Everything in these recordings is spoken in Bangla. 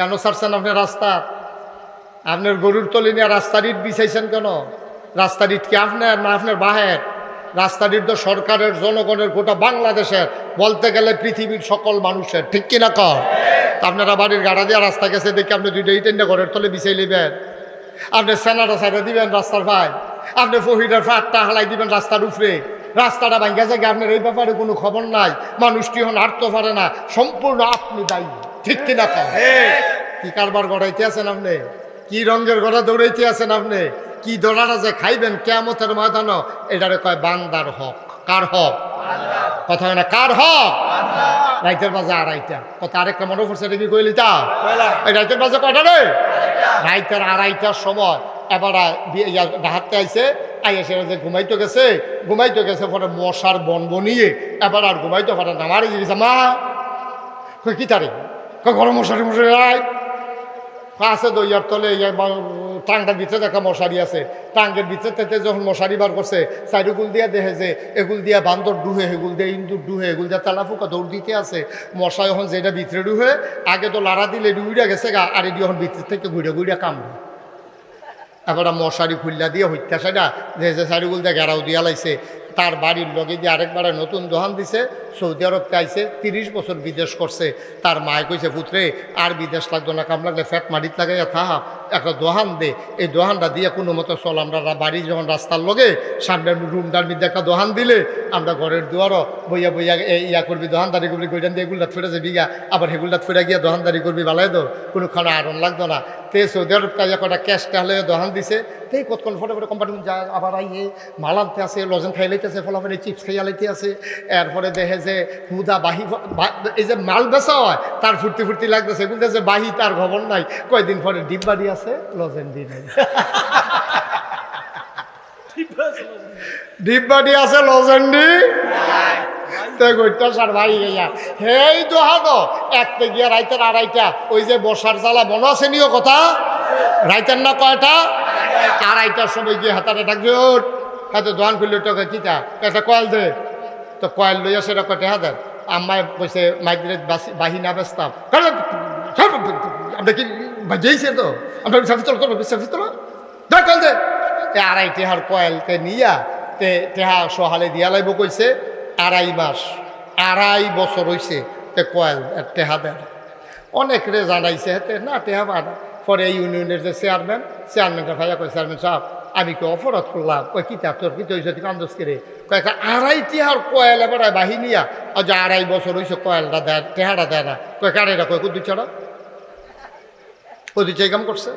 কেন ছাড়ছেন আপনি রাস্তা? আপনার গরুর তলি নিয়ে রাস্তার ইট বিছাইছেন কেন? রাস্তার ইট কি আপনার না আপনার বাহের? রাস্তার ইট তো সরকারের, জনগণের গোটা বাংলাদেশের, বলতে গেলে পৃথিবীর সকল মানুষের। ঠিক কিনা কর আপনারা বাড়ির গাড়া দিয়ে রাস্তা গেছে, দেখি আপনি দুইটা ইটেন ঘরের তলে বিছাই নেবেন আপনি সেনাটা সাইডে দিবেন রাস্তার ভাই আপনি ফহিরের ফাটটা হালাই দিবেন রাস্তার উপরে। রাস্তাটা ভাঙ্গা যায় আপনার এই ব্যাপারে কোনো খবর নাই। মানুষটি হন আটতে পারে না। সম্পূর্ণ আপনি দায়ী। ঠিক কিনা কি কারবার গড়াইতে আছেন আপনি? কি রঙের গড়া দৌড়াইতে আছেন আপনি? কি দৌড়াটা যে খাইবেন কেমতের ময়দানও? এটারে কয় বান্দার হক। কার হক? কথা না, কার হক? রাইতের বাজে আড়াইটা কথা আরেকটা মনে পড়ছে, এটা কি কইলি রাইতের বাজে কয়টা রে? রাইতের আড়াইটার সময়। এবার ডাহাতে আইছে, আইয়া সেটা যে ঘুমাইতে গেছে ঘুমাইতে গেছে পরে মশার বন বনিয়ে এবার আর ঘুমাইতে পারে না, মারি গেছে, মা! কই কি তারে? কই গরম মশারি মশারি, আয়। আছে দইয়ার তলে টাংটার ভিতরে দেখা মশারি আছে। টাঙ্গের ভিতরে থেকে যখন মশারি বার করছে, চারিগুল দিয়া দেখে যে, এগুল দিয়া বান্দর ডুহে, এগুল দিয়ে ইন্দুর ডুহে, এগুল দিয়া তালাফুকা দৌড় দিতে আছে। মশা যখন যেটা ভিতরে ডুহে, আগে তো লাড়া দিলে ডুইরা গেছে গা, আর এটি যখন ভিতর থেকে ঘুরে ঘুরে কামড়ে। এবার মশারি খুললা দিয়ে হত্যা সেটা যে শাড়িগুল দিয়ে ঘেরাও দিয়া লাইছে, তার বাড়ির লগে দিয়ে আরেকবার নতুন দোহান দিছে সৌদি আরবকে আইছে তিরিশ বছর বিদেশ করছে। তার মায় কইছে, পুত্রে, আর বিদেশ লাগতো না, কাম লাগলে ফ্যাট মাটিত লাগাইয়া থাহা একটা দোহান দে। এই দোহানটা দিয়ে কোনো মতো চল, আমরা বাড়ি যখন রাস্তার লগে সামনের রুমটার মধ্যে একটা দোহান দিলে, আমরা ঘরের দুয়ারও বইয়া বইয়া ইয়া করবি, দোহানদারি করবি গইটান দিয়ে এগুলো ফেরে যাবি আবার হেগুলটা ফেরে গিয়া দোহানদারি করবি, বালাই দো। কোনো খানা আরন লাগতো না। তে সৌদি আরব কাজা কটা ক্যাশ টাহলে দোহান দিছে। তেই কতক্ষণ ফটো ফটো কোম্পানি যায় আবার আইয়ে, মাল আনতে আছে লজেন খাই লাইতেছে ফলাফলে চিপস খাইয়া লাইতে আছে এরপরে দেখে যে হুদা বাহি এই যে মাল বেচা হয়, তার ফুর্তি ফুর্তি লাগতেছে। এগুলো যে বাহি, তার খবর নাই। কয়দিন পরে ডিব্বাডি আছে? লজেন দি নাই ডিব্বাডি আছে লজেন্ডি সার ভাই গিয়া। গিয়া ওই যে কথা? না কিতা? কয়েল দে। তো কয়েল লইয়া সেটা কটে হাজার আম্মায় বসে মাইগ্রে বাহি না বেচতাম কি বাজেইছে তো? আমরা সাথে চলো চলো সাথে চলো। দেখ তে আড়াই টেহার কয়েল নিয়া তে টেহা সহালে দিয়া লাইব কইছে, আড়াই মাস, আড়াই বছর হইছে তে কয়েল টেহা দেয়। অনেক রে জানাইছে হেতে, না, টেহা পরে ইউনিয়নের যে চেয়ারম্যান, চেয়ারম্যানটা ভাইয়া কয় চেয়ারম্যান সাহেব আমি কি অপরাধ করলাম? কয়, কি তা তোর কি হয়েছে কান্দস করে কয় একটা আড়াই টিহার কয়েল এবার বাহিনিয়া আর যে আড়াই বছর হয়েছে কয়েলটা দেয় টেহাটা দেয় না। কয় কারেরা কয় কুদ্দু ছাড়া। কুদ্দু চাই কাম করছে।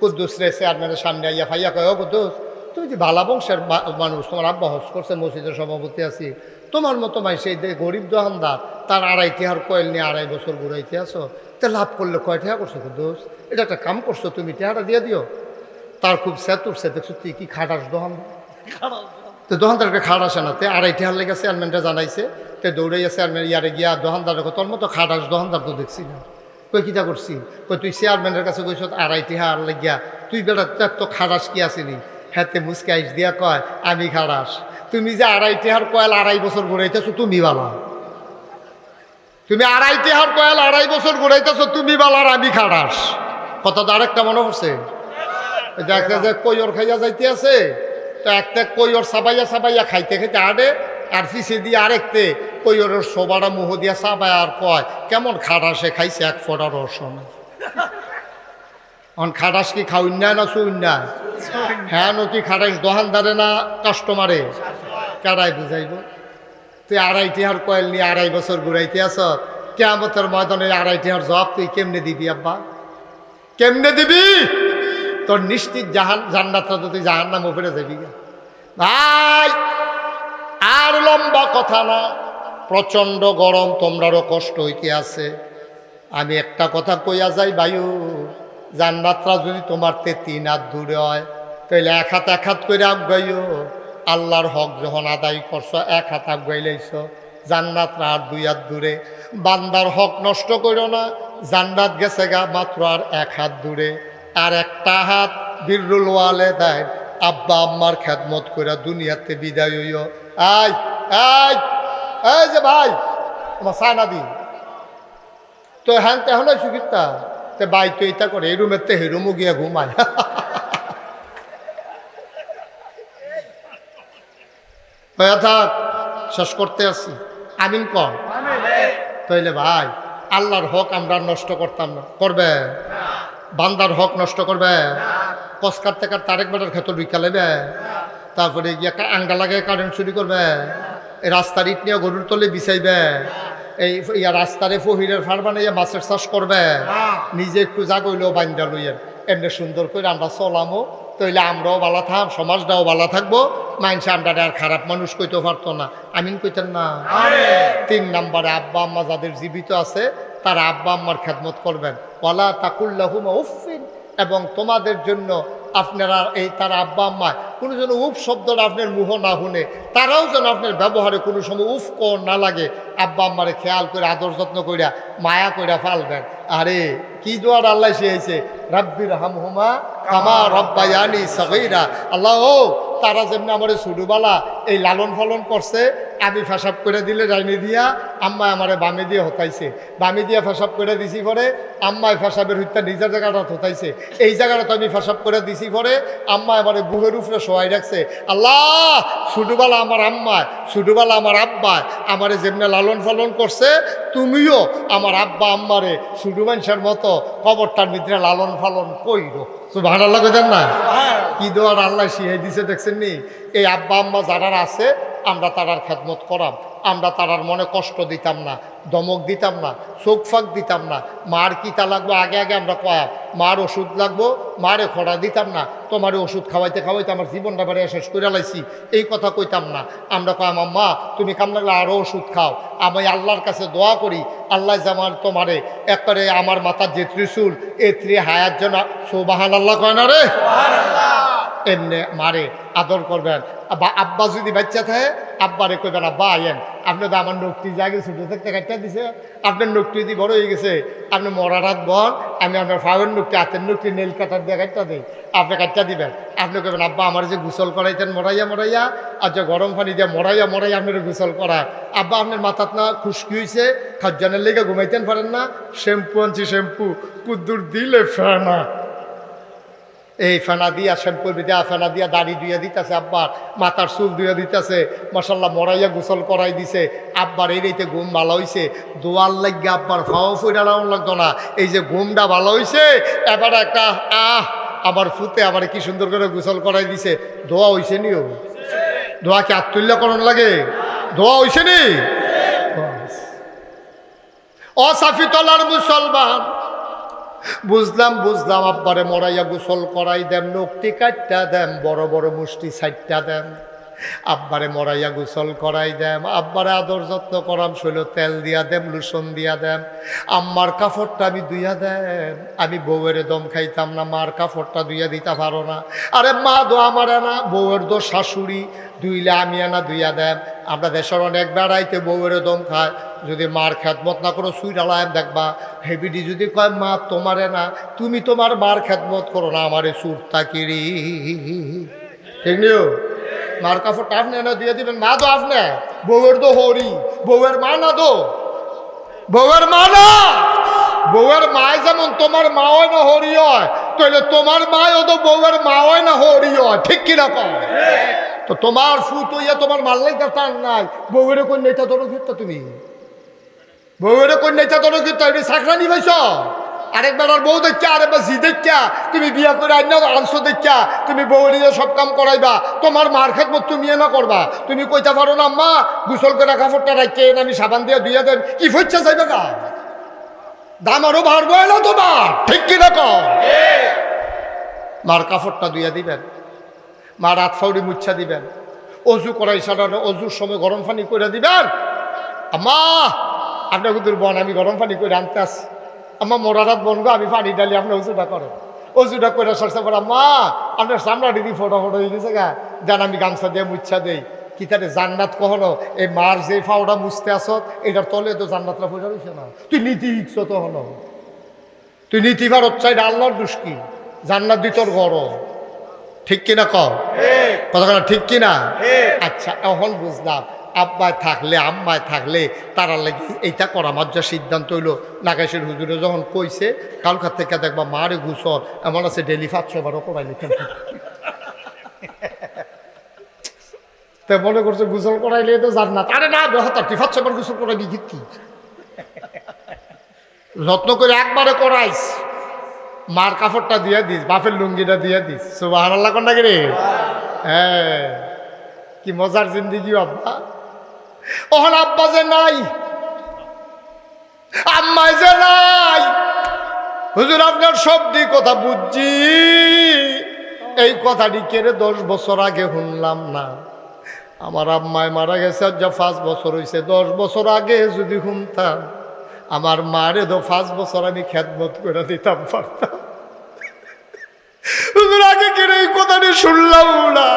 কুদ্দুস রে চেয়ারম্যানের সামনে আইয়া ভাইয়া কয়, ও কুদ্দুস, তুমি যে বালা বংশের মানুষ, তোমার আব্বা হজ করছে, মসজিদের সভাপতি আছি। তোমার মতো মাই সেই গরিব দোকানদার তার আড়াই টিহার কয়েল নিয়ে আড়াই বছর ঘুরাইতে আসো তে লাভ করলে কয় টেহা করছ কুদ্দুস? এটা একটা কাম করছ, তুমি টেহাটা দিয়ে দিও। তার খুব স্যাত উঠছে দেখছ তুই কি খাটাস দোকান তো দোকানদারকে খাট আসে না তে আড়াই টেহার লেগে চেয়ারম্যানটা জানাইছে তে দৌড়াইয়া চেয়ারম্যান ইয়ারে গিয়া দোকানদার তোর মতো খাটাস দোকানদার তো দেখছি না। কই কিতা করছি? কই তুই চেয়ারম্যানের কাছে কইস আড়াই টেহার লেগিয়া তুই বেটা তার তো খাটাস কি আসেনি? হাতে মুসকাইস দিয়া কয় আমি খাটাস তুমি যে আড়াই টেহার কয়েল আড়াই বছর ঘুরাইতেছো তুমি বালা। তুমি আড়াই টেহার কয়েল আড়াই বছর ঘুরাইতেছো তুমি বালার আমি খাটাস কথা তো আরেকটা মনে পড়ছে? ওই যে কৈর খাইয়া যাইতে আছে। তো একটা কৈর সাবাইয়া সাবাইয়া খাইতে খাইতে আড়ে আর পিছিয়ে দিয়ে আরেকতে কৈরের সোবাটা মুহ দিয়া সাবাই আর কয়, কেমন খাটাস সে খাইছে এক ফোটা রস অন খাটাস কি খাউন না না শুন না হ্যাঁ কি খাটাস দোকানদারে না কাস্টমারে কেডাই বুঝাইব তুই আড়াই টিহার কয়েল নিয়ে আড়াই বছর ঘুরাইতে আস কেমতের ময়দানে আড়াইটি টিহার জবাব তুই কেমনে দিবি, আব্বা? কেমনে দিবি? তোর নিশ্চিত জাহান জান্নাতটা তো তুই জাহান নাম উপরে যাবি ভাই, আর লম্বা কথা না। প্রচণ্ড গরম, তোমরারও কষ্ট হইতে আছে। আমি একটা কথা কইয়া যাই বায়ু জান্নাতরা যদি তোমার তে তিন হাত দূরে হয় তাহলে এক হাত এক হাত করে আগাইও। আল্লাহর হক যখন আদায় করছ, এক হাত আগাইলাইছ জান্নাতরা আর দুই হাত দূরে। বান্দার হক নষ্ট করো না, জান্নাত গেছে গা মাত্র আর এক হাত দূরে। আর একটা হাত বিরুল ওয়ালে দেয় আব্বা আম্মার খেদমত করে দুনিয়াতে বিদায় হইও। আয় আয় এই যে ভাই আমার সায়না দিন তো হ্যান তেহলে সুখিতা তে? বাই তো এটা করে এই রুমের তে হেরুমও গিয়া ঘুমায়। থাক শেষ করতে আসি। আমিন কর তাইলে ভাই আল্লাহর হক আমরা নষ্ট করতাম না। করবে? বান্দার হক নষ্ট করবে। কসকার থেকে তারেক বেটার ক্ষেত্র ঢুকা লেবে তারপরে গিয়ে কা- আঙ্গা লাগে কারেন্ট চুরি করবে। এই রাস্তার ইট নিয়ে গরুর তলে বিছাইবে। এই ইয়া রাস্তারে ফহিরের ফার বানাইয়া মাছের চাষ করবে। নিজে একটু জাগইলেও বান্দা লইয়েন এমনি সুন্দর করে আমরা চলামো। তইলে আমরাও ভালো থাক সমাজটাও ভালো থাকব। মাইনসে আমরা আর খারাপ মানুষ কইতে পারতো না। আমিন কইতেন না। তিন নম্বরে আব্বা আম্মা যাদের জীবিত আছে তারা আব্বা আম্মার খেদমত করবেন। ওয়ালা তাকুল্লাহুমা উফিন এবং তোমাদের জন্য আপনারা এই তার আব্বা আম্মা কোনো যেন উফ শব্দটা আপনার মুহ না শুনে, তারাও যেন আপনার ব্যবহারে কোনো সময় উফ কর না লাগে, আব্বা আম্মারে খেয়াল করে আদর যত্ন করিয়া মায়া করিয়া ফালবেন। আরে, কি দোয়ার আল্লাহ শিয়েছে রাব্বির হামহুমা কামা রব্বায়ানি সগৈরা। আল্লাহ ও, তারা যেমনি আমার সুডুবালা এই লালন পালন করছে আমি ফেসাব করে দিলে রাইনি দিয়া আম্মা আমারে বামে দিয়ে হতাইছে। বামে দিয়ে ফেসাব করে দিছি পরে আম্মায় ফেসাবের হত্যা নিজের জায়গাটা হতাইছে। এই জায়গাটা তো আমি ফেসাব করে দিছি পরে আম্মা আমারে বুহের উপরে সবাই রাখছে। আল্লাহ ছোটবেলা আমার আম্মায় ছোটবেলা আমার আব্বায় আমারে যেমনি লালন পালন করছে তুমিও আমার আব্বা আম্মারে ছোট মানুষের মতো কবরটার ভিতরে লালন পালন কইরো। তো ভাড়া লাগে দেন না কি দেওয়ার আল্লাহ শিহাই দিছে দেখছেন নি? এই আব্বা আম্মা যারা আছে আমরা তারার খেদমত করাম, আমরা তারার মনে কষ্ট দিতাম না, দমক দিতাম না, চোখ ফাঁক দিতাম না, মার কিতা লাগবো আগে আগে আমরা কয়াম, মার ওষুধ লাগবো, মারে খরা দিতাম না, তোমার ওষুধ খাওয়াইতে খাওয়াইতে আমার জীবনটা বাড়ি শেষ করে লাইছি, এই কথা কইতাম না। আমরা কয়াম, আম্মা, তুমি কাম লাগলে আরও ওষুধ খাও, আমি আল্লাহর কাছে দোয়া করি, আল্লাহ যেমন তোমারে একবারে আমার মাথার যে ত্রিশুল, এ ত্রি হায়ার জন্য সৌবাহান আল্লাহ কয় না রে? এমনি মারে, আদর করবেন। বা আব্বা যদি বাচ্চা থাকে, আব্বারে কইবেন, আব্বা আইয়েন আপনি তো আমার নকটি জাগে ছোটো থাকতে কাটটা দিছে। আপনার নকটি যদি বড় হয়ে গেছে, আপনি মরারাত বন, আমি আপনার ফাওয়ের নকটি হাতের নকটি নেল কাটার দিয়ে কাটটা দিই। আপনি কাটটা দিবেন। আপনি কইবেন, আব্বা, আমার যে গোসল করাইতেন, মরাইয়া মরাইয়া, আর যে গরম পানি দিয়ে মরাইয়া মরাইয়া আপনার গোসল করা। আব্বা, আপনার মাথাত না খুশকি হয়েছে খাজ্জানের লেগে ঘুমাইতেন পারেন না। শ্যাম্পু আনছি, শ্যাম্পু। কুদ্দুর দিলে ফেনা। এই ফেনা দিয়া শ্যাম্পুর দিয়া, ফেনা দিয়া দাড়ি দুইয়া দিতেছে আব্বার মাথার চুল দুইয়া দিতেছে মশাল্লা মরাইয়া গোসল করাই দিছে। আব্বার এই রেতে ঘুম ভালো হইছে। দোয়ার লাগিয়ে আব্বার ফাও ফুটালাম লাগতো না। এই যে ঘুমটা ভালো হইছে, এবার একটা আহ, আবার ফুতে আবার কি সুন্দর করে গোসল করাই দিছে। দোয়া হইছে নি ও দোয়া কি আত্মুল্য করণ লাগে? দোয়া হইছে নি? অসাফি তলার মুসলমান। বুঝলাম বুঝলাম, আব্বারে মরাইয়া গোসল করাই দেন নকটি কাটটা দেন বড় বড় মুষ্টি সাইটটা দেম। আব্বারে মরাইয়া গোসল করাই দেম, আব্বারে আদর যত্ন করাম, শৈল তেল দিয়া দেম, লুসন দিয়া দেম। আম্মার কাপড়টা আমি দুইয়া দেম। আমি বউয়ের দম খাইতাম না, মার কাপড়টা দুইয়া দিতে পারো না। আরে মা দো আমার না, বউয়ের দো শাশুড়ি দুইলে আমি আনা দুইয়া দেম। আমরা দেশের অনেক বেড়াইতে বউয়ের দম খায় যদি মার খেদমত না করো সুই ডালায় দেখবা। হেবিডি যদি কয়, মা, তোমারে না, তুমি তোমার মার খেদমত করো না, আমারে সুর তাকিরি ঠিক নিও? মার কাপড়টা আপনি না, দিয়ে দিবেন, মা তো আপনি বউয়ের তো হরি, বউয়ের মা না তো? বউয়ের মা না? বউয়ের মায় যেমন তোমার মা হয় না, হরি হয় তাহলে তোমার মায়ও তো বউয়ের মা হয় না, হরি হয়। ঠিক কীরকম তো তোমার ফুত হইয়া তোমার মাল্লাই তার নাই। বউয়ের কোন নেতা তোর তুমি? বউয়ের কন্যাটা তোর কিন্তু এমনি চাকরানি আরেকবার আর বউ দেখা আরেকবার জি দেখা তুমি বিয়া করে আইন আনছো দেখা তুমি বউ নিয়ে সব কাম করাইবা। তোমার মার খেত তুমি না করবা। তুমি কইতে পারো না মা গুসল করে কাপড়টা রাখে আমি সাবান দিয়ে ধুইয়া দেন। কি ফইচ্ছা চাইবে গা? দাম আরও বাড়বো না তোমার? ঠিক কি রকম মার কাপড়টা ধুইয়া দিবেন। মা রাত ফাউরি মুচ্ছা দিবেন। অজু করাই সারানো অজুর সময় গরম পানি করে দিবেন? আম্মা, আপনার বন, আমি গরম পানি করে আনতে আসি আমার মোরারাত বনগো আমি পানি ডালি আপনার উঁচুটা করে উঁচুটা করে সরষে পড়া মা আপনার সামনা দিদি ফটো ফটো গেছে গা। জান আমি গামছা দিয়ে মুচ্ছা দেই। কি তারে জান্নাত কখনো? এই মার যে ফাওটা মুছতে আসত এটার তলে তো জান্নাতরা পয়সা রয়েছে না। তুই নীতি ইচ্ছ তো হলো তুই নীতি ভারত চাই আল্লাহর দুষ্কি জান্নাত দিতর গড়। ঠিক কিনা কম কতক্ষণ ঠিক কিনা? আচ্ছা এখন বুঝলাম। আব্বায় থাকলে আম্মায় থাকলে তারা লাগে এইটা করা যা সিদ্ধান্ত হইল। নাগেশের হুজুরে যখন কইছে, কালকার থেকে দেখবা মারে গুসর এমন আছে ডেলি পাঁচশো বারো করাই লিখেন তা মনে করছে গুসল করাইলে তো জান্নাত আরে না বেহতার তুই পাঁচশো বার গুসল করাইবি কি? যত্ন করে একবারে করাইস। মার কাপড়টা দিয়ে দিস, বাপের লুঙ্গিটা দিয়ে দিস। সুবাহ আল্লাহ কন্যা রে? হ্যাঁ। কি মজার জিন্দিগি, আব্বা। ওহন আব্বা যে নাই, আম্মাই যে নাই। হুজুর, আপনার সবদি কথা বুঝছি। এই কথাটি কেড়ে দশ বছর আগে শুনলাম না। আমার আম্মায় মারা গেছে, আজ যা পাঁচ বছর হয়েছে দশ বছর আগে যদি শুনতাম, আমার মারে তো পাঁচ বছর আমি খ্যাতমত করে দিতাম, পারতাম। হুজুর, আগে কেড়ে এই কথাটি শুনলাম না।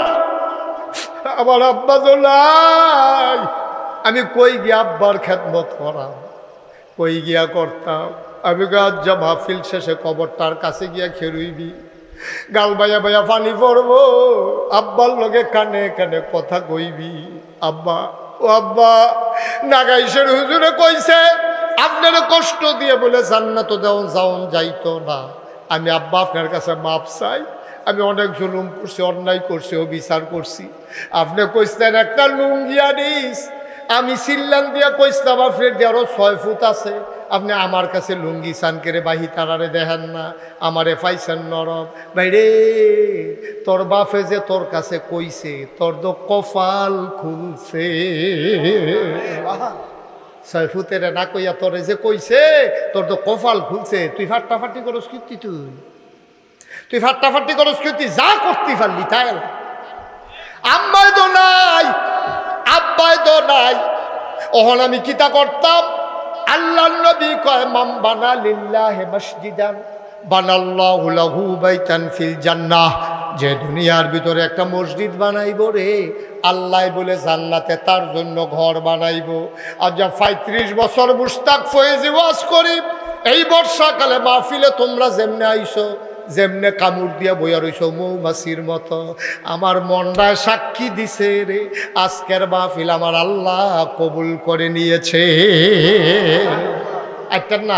আমার আব্বা তো নাই। আমি কই গিয়া আব্বার খেদমত করাম? কই গিয়া করতাম? আমি যা মাহফিল শেষে কবরটার কাছে গিয়া খেরুইবি। গাল বাইয়া বাইয়া পানি পড়ব। আব্বার লগে কানে কানে কথা কইবি। আব্বা, ও আব্বা, নাগাইশের হুজুরে কইছে, আপনার কষ্ট দিয়ে বলে জান্নাত দেওয়া যাওন যাইতো না। আমি আব্বা আপনার কাছে মাপ চাই। আমি অনেক জুলুম করছি, অন্যায় করছি, অবিচার করছি। আপনি কইসলেন একটা লুঙ্গি আনিস আমি সিল্লান দিয়া কইসলাম আপনার দিয়ে ছয় ফুট আছে। আপনি আমার কাছে লুঙ্গি সান করে বাহি, তারারে দেখেন না, আমারে পাইছেন নরম। বাইরে তোর বাপে যে তোর কাছে কইছে, তোর তো কপাল খুলছে। ছয় ফুটের না কইয়া তোরে যে কইছে, তোর তো কপাল খুলছে। তুই ফাট্টাফাটি করস কীর্তি তুই তুই? ফাট্টাফাটি করস কীর্তি যা করতে পারলি তাই আম্মায় তো নাই। আব্বায় তো নাই। ওহন আমি কিতা করতাম? আল্লাহ নবী কয় মাম বানা লিল্লাহে মসজিদান, বানাল্লাহু লাহু বাইতান ফিল জান্নাহ। যে দুনিয়ার ভিতরে একটা মসজিদ বানাইব রে, আল্লাহ বলে জান্নাতে তার জন্য ঘর বানাইব। আর যা পঁয়ত্রিশ বছর মুস্তাক ফয়েজি ওয়াজ করি এই বর্ষাকালে মাহফিলে তোমরা যেমনে আইছো যেমনে কামড় দিয়া বইয়া রইস মৌমাছির মতো। আমার মনটায় সাক্ষী দিছে রে, আজকের বাফিল আমার আল্লাহ কবুল করে নিয়েছে। একটা না।